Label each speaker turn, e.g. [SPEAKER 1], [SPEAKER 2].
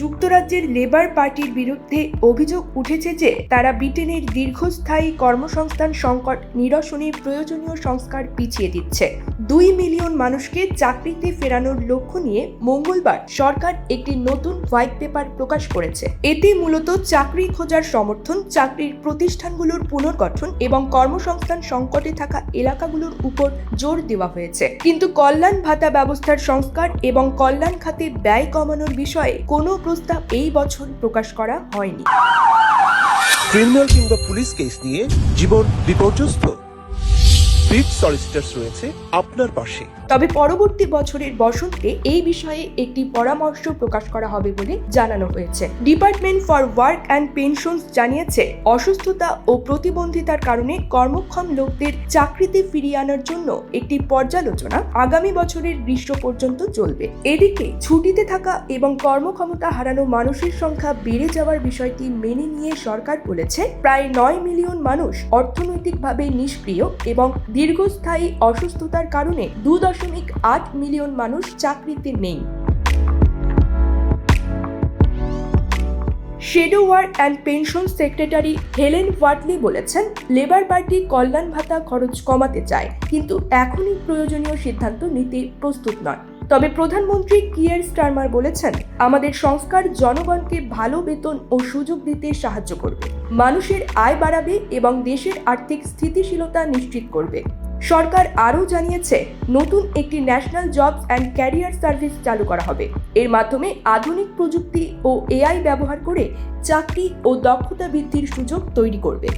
[SPEAKER 1] যুক্তরাজ্যের লেবার পার্টির বিরুদ্ধে অভিযোগ উঠেছে যে তারা ব্রিটেনের দীর্ঘস্থায়ী কর্মসংস্থান সংকট নিরসনে প্রয়োজনীয় সংস্কার পিছিয়ে দিচ্ছে। দুই মিলিয়ন মানুষকে চাকরিতে ফেরানোর লক্ষ্য নিয়ে মঙ্গলবার সরকার একটি নতুন হোয়াইট পেপার প্রকাশ করেছে। এতে মূলত চাকরি খোঁজার সমর্থন, চাকরির প্রতিষ্ঠানগুলোর পুনর্গঠন এবং কর্মসংস্থান সংকটে থাকা এলাকাগুলোর উপর জোর দেওয়া হয়েছে। কিন্তু কল্যাণ ভাতা ব্যবস্থার সংস্কার এবং কল্যাণ খাতে ব্যয় কমানোর বিষয়ে কোনো প্রস্তাব এই বছর প্রকাশ করা হয়নি।
[SPEAKER 2] ক্রিমিনাল কিংবা পুলিশ কেস নিয়ে জীবন বিপর্যস্ত। সলিসিটার্স রয়েছে আপনার পাশে।
[SPEAKER 1] তবে পরবর্তী বছরের বসন্তে এই বিষয়ে একটি পরামর্শ প্রকাশ করা হবে বলে জানানো হয়েছে। Department for work and pensions জানিয়েছে, অসুস্থতা ও প্রতিবন্ধিতার কারণে কর্মক্ষম লোকদের চাকরিতে ফিরিয়ে আনার জন্য একটি পর্যালোচনা আগামী বছরের গ্রীষ্ম পর্যন্ত চলবে। এদিকে ছুটিতে থাকা এবং কর্মক্ষমতা হারানো মানুষের সংখ্যা বেড়ে যাওয়ার বিষয়টি মেনে নিয়ে সরকার বলেছে, প্রায় নয় মিলিয়ন মানুষ অর্থনৈতিকভাবে নিষ্ক্রিয় এবং দীর্ঘস্থায়ী অসুস্থতার কারণে দু দশমিক আট মিলিয়ন মানুষ চাকরিতে নেই। Shadow work and pension secretary Helen Whately বলেছেন, লেবার পার্টি কল্যাণ ভাতা খরচ কমাতে চায়, কিন্তু এখনই প্রয়োজনীয় সিদ্ধান্ত নিতে প্রস্তুত নয়। তবে প্রধানমন্ত্রী কিয়ার স্টারমার বলেছেন, আমাদের সংস্কার জনগণকে ভালো বেতন ও সুযোগ দিতে সাহায্য করবে। মানুষের আয় বাড়াবে এবং দেশের আর্থিক স্থিতিশীলতা নিশ্চিত করবে। সরকার আরও জানিয়েছে, নতুন একটি national jobs and career service চালু করা হবে। এর মাধ্যমে আধুনিক প্রযুক্তি ও এআই ব্যবহার করে চাকরি ও দক্ষতা বৃদ্ধির সুযোগ তৈরি করবে।